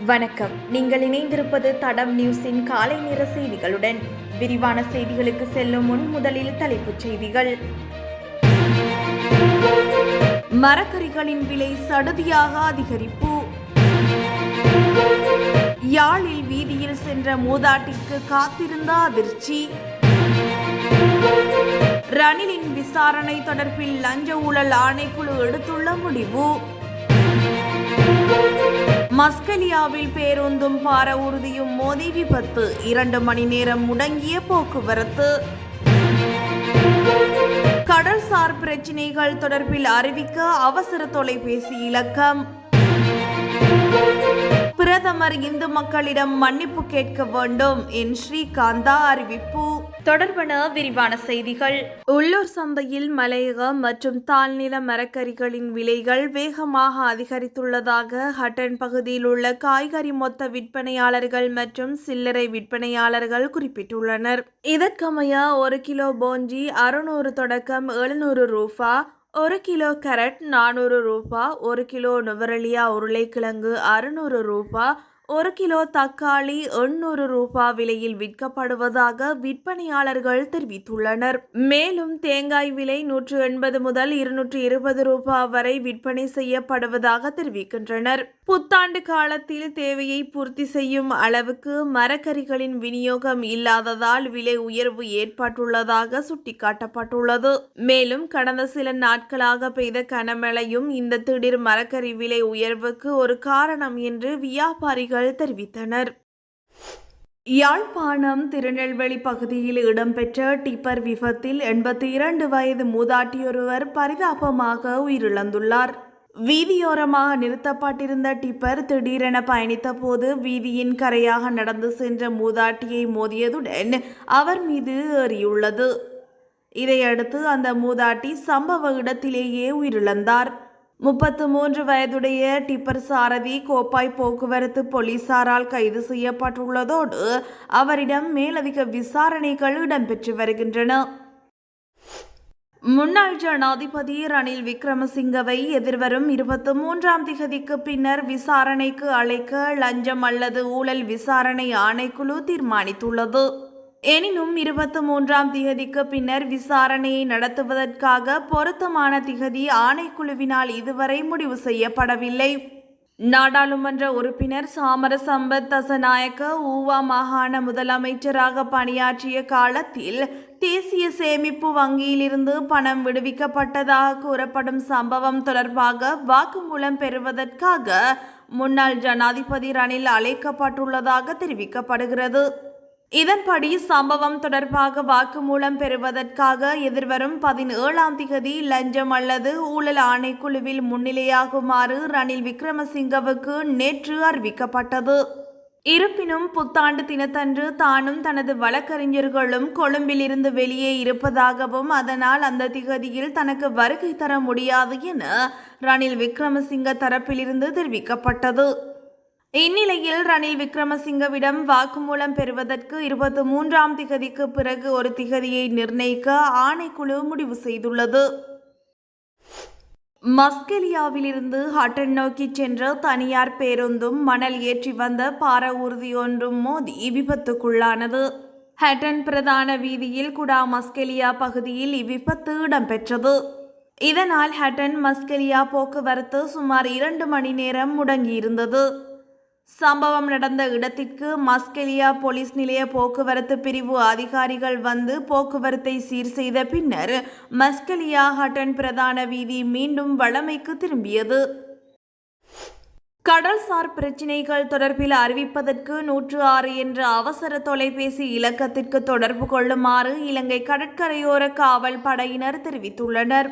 வணக்கம். நீங்கள் இணைந்திருப்பது தடம் நியூஸின் காலை நேர செய்திகளுடன். விரிவான செய்திகளுக்கு செல்லும் முன் முதலில் தலைப்புச் செய்திகள். மரக்கறிகளின் விலை சடுதியாக அதிகரிப்பு. யாழில் வீதியில் சென்ற மூதாட்டிற்கு காத்திருந்த அதிர்ச்சி. ரணிலின் விசாரணை தொடர்பில் லஞ்ச ஊழல் ஆணைக்குழு எடுத்துள்ள முடிவு. மஸ்கலியாவில் பேருந்தும் பார உறுதியும் மோதி விபத்து. இரண்டு மணி நேரம் முடங்கிய போக்குவரத்து. கடல்சார் பிரச்சினைகள் தொடர்பில் அறிவிக்க அவசர தொலைபேசி இலக்கம். பிரதமர் இந்து மக்களிடம் மன்னிப்பு கேட்க வேண்டும் என் ஸ்ரீகாந்தா அறிவிப்பு. தொடர்பான விரிவான செய்திகள். உள்ளூர் சந்தையில் மலையக மற்றும் தாழ்நில மரக்கறிகளின் விலைகள் வேகமாக அதிகரித்துள்ளதாக ஹட்டன் பகுதியில் உள்ள காய்கறி மொத்த விற்பனையாளர்கள் மற்றும் சில்லறை விற்பனையாளர்கள் குறிப்பிட்டுள்ளனர். இதற்கமைய ஒரு கிலோ போஞ்சி அறுநூறு தொடக்கம் எழுநூறு ரூபா ஒரு கிலோ கேரட் நானூறு ரூபா ஒரு கிலோ நுவரலியா உருளைக்கிழங்கு அறுநூறு ரூபா ஒரு கிலோ தக்காளி எண்ணூறு ரூபா விலையில் விற்கப்படுவதாக விற்பனையாளர்கள் தெரிவித்துள்ளனர். மேலும் தேங்காய் விலை நூற்று எண்பது முதல் இருநூற்று இருபது ரூபா வரை விற்பனை செய்யப்படுவதாக தெரிவிக்கின்றனர். புத்தாண்டு காலத்தில் தேவையை பூர்த்தி செய்யும் அளவுக்கு மரக்கறிகளின் விநியோகம் இல்லாததால் விலை உயர்வு ஏற்பட்டுள்ளதாக சுட்டிக்காட்டப்பட்டுள்ளது. மேலும் கடந்த சில நாட்களாக பெய்த கனமழையும் இந்த திடீர் மரக்கறி விலை உயர்வுக்கு ஒரு காரணம் என்று வியாபாரிகள் தெரிவித்தனர். யாழ்ப்பாணம் திருநெல்வேலி பகுதியில் இடம்பெற்ற டிப்பர் விபத்தில் எண்பத்தி இரண்டு வயது மூதாட்டியொருவர் பரிதாபமாக உயிரிழந்துள்ளார். வீதியோரமாக நிறுத்தப்பட்டிருந்த டிப்பர் திடீரென பயணித்த போது வீதியின் கரையாக நடந்து சென்ற மூதாட்டியை மோதியதுடன் அவர் மீது ஏறியுள்ளது. இதையடுத்து அந்த மூதாட்டி சம்பவ இடத்திலேயே உயிரிழந்தார். முப்பத்து மூன்று வயதுடைய டிப்பர் சாரதி கோப்பாய் போக்குவரத்து போலீசாரால் கைது செய்யப்பட்டுள்ளதோடு அவரிடம் மேலதிக விசாரணைகள் இடம்பெற்று வருகின்றன. முன்னாள் ஜனாதிபதி ரணில் விக்ரமசிங்கவை எதிர்வரும் இருபத்தி மூன்றாம் திகதிக்கு பின்னர் விசாரணைக்கு அழைக்க லஞ்சம் அல்லது ஊழல் விசாரணை ஆணைக்குழு தீர்மானித்துள்ளது. எனினும் இருபத்தி மூன்றாம் திகதிக்கு பின்னர் விசாரணையை நடத்துவதற்காக பொருத்தமான திகதி ஆணைக்குழுவினால் இதுவரை முடிவு செய்யப்படவில்லை. நாடாளுமன்ற உறுப்பினர் சாமர சம்பத் தசநாயக்க ஊவா மாகாண முதலமைச்சராக பணியாற்றிய காலத்தில் தேசிய சேமிப்பு வங்கியிலிருந்து பணம் விடுவிக்கப்பட்டதாக கூறப்படும் சம்பவம் தொடர்பாக வாக்குமூலம் பெறுவதற்காக முன்னாள் ஜனாதிபதி ரணில் அழைக்கப்பட்டுள்ளதாக தெரிவிக்கப்படுகிறது. இதன்படி சம்பவம் தொடர்பாக வாக்குமூலம் பெறுவதற்காக எதிர்வரும் பதினேழாம் திகதி லஞ்சம் அல்லது ஊழல் ஆணைக்குழுவில் முன்னிலையாகுமாறு ரணில் விக்ரமசிங்கவுக்கு நேற்று அறிவிக்கப்பட்டது. இருப்பினும் புத்தாண்டு தினத்தன்று தானும் தனது வழக்கறிஞர்களும் கொழும்பிலிருந்து வெளியே இருப்பதாகவும் அதனால் அந்த திகதியில் தனக்கு வருகை தர முடியாது என ரணில் விக்ரமசிங்க தரப்பிலிருந்து தெரிவிக்கப்பட்டது. இந்நிலையில் ரணில் விக்ரமசிங்கவிடம் வாக்குமூலம் பெறுவதற்கு இருபத்தி மூன்றாம் திகதிக்கு பிறகு ஒரு திகதியை நிர்ணயிக்க ஆணைக்குழு முடிவு செய்துள்ளது. மஸ்கெலியாவிலிருந்து ஹட்டன் நோக்கி சென்ற தனியார் பேருந்தும் மணல் ஏற்றி வந்த பார ஊர்தியொன்றும் மோதி விபத்துக்குள்ளானது ஹட்டன் பிரதான வீதியில் குடா மஸ்கெலியா பகுதியில் இவ்விபத்து இடம்பெற்றது. இதனால் ஹட்டன் மஸ்கெலியா போக்குவரத்து சுமார் இரண்டு மணி நேரம் முடங்கியிருந்தது. சம்பவம் நடந்த இடத்திற்கு மஸ்கெலியா போலீஸ் நிலைய போக்குவரத்து பிரிவு அதிகாரிகள் வந்து போக்குவரத்தை சீர் செய்த பின்னர் மஸ்கெலியா ஹட்டன் பிரதான வீதி மீண்டும் வழமைக்கு திரும்பியது. கடல்சார் பிரச்சினைகள் தொடர்பில் அறிவிப்பதற்கு நூற்று ஆறு என்ற அவசர தொலைபேசி இலக்கத்திற்கு தொடர்பு கொள்ளுமாறு இலங்கை கடற்கரையோர காவல் படையினர் தெரிவித்துள்ளனர்.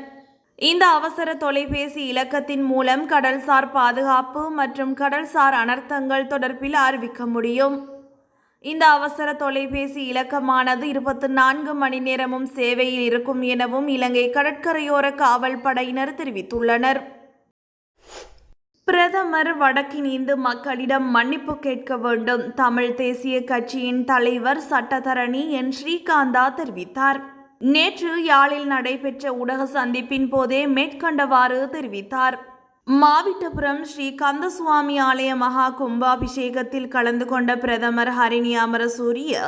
இந்த அவசர தொலைபேசி இலக்கத்தின் மூலம் கடல்சார் பாதுகாப்பு மற்றும் கடல்சார் அனர்த்தங்கள் தொடர்பில் அறிவிக்க முடியும். இந்த அவசர தொலைபேசி இலக்கமானது இருபத்தி நான்கு மணி நேரமும் சேவையில் இருக்கும் எனவும் இலங்கை கடற்கரையோர காவல் படையினர் தெரிவித்துள்ளனர். பிரதமர் வடக்கின் இந்து மக்களிடம் மன்னிப்பு கேட்க வேண்டும். தமிழ் தேசிய கட்சியின் தலைவர் சட்டத்தரணி என் ஸ்ரீகாந்தா தெரிவித்தார். நேற்று யாழில் நடைபெற்ற ஊடக சந்திப்பின் போதே மேற்கண்டவாறு தெரிவித்தார். மாவிட்டபுரம் ஸ்ரீ கந்தசுவாமி ஆலய மகா கும்பாபிஷேகத்தில் கலந்து கொண்ட பிரதமர் ஹரிணி அமரசூரிய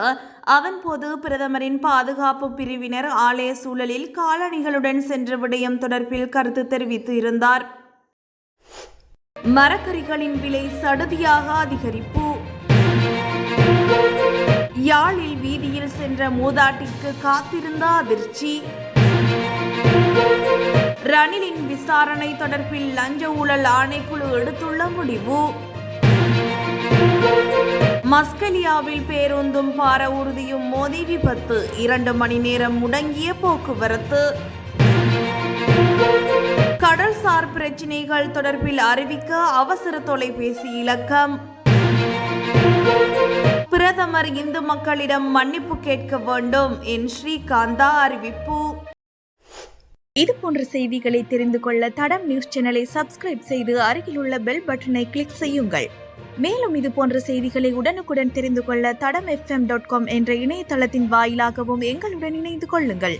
அவன் போது பிரதமரின் பாதுகாப்பு பிரிவினர் ஆலய சூழலில் காலணிகளுடன் சென்ற விடயம் தொடர்பில் கருத்து தெரிவித்து இருந்தார் மரக்கறிகளின் விலை சடுதியாக அதிகரிப்பு. யாழில் வீதியில் சென்ற மூதாட்டிக்கு காத்திருந்த அதிர்ச்சி. ரணிலின் விசாரணை தொடர்பில் லஞ்ச ஊழல் ஆணைக்குழு எடுத்துள்ள முடிவு. மஸ்கலியாவில் பேருந்தும் பார உறுதியும் மோதி விபத்து. இரண்டு மணி நேரம் முடங்கிய போக்குவரத்து. கடல்சார் பிரச்சினைகள் தொடர்பில் அறிவிக்க அவசர தொலைபேசி இலக்கம். பிரதமர் இந்து மக்களிடம் மன்னிப்பு கேட்க வேண்டும் என் ஸ்ரீகாந்தா அறிவிப்பு. இது போன்ற செய்திகளை தெரிந்து கொள்ள தடம் நியூஸ் சேனலை சப்ஸ்கிரைப் செய்து அருகிலுள்ள பெல் பட்டனை கிளிக் செய்யுங்கள். மேலும் இது போன்ற செய்திகளை உடனுக்குடன் தெரிந்து கொள்ள தடம் எஃப்எம் டாட் காம் என்ற இணையதளத்தின் வாயிலாகவும் எங்களுடன் இணைந்து கொள்ளுங்கள்.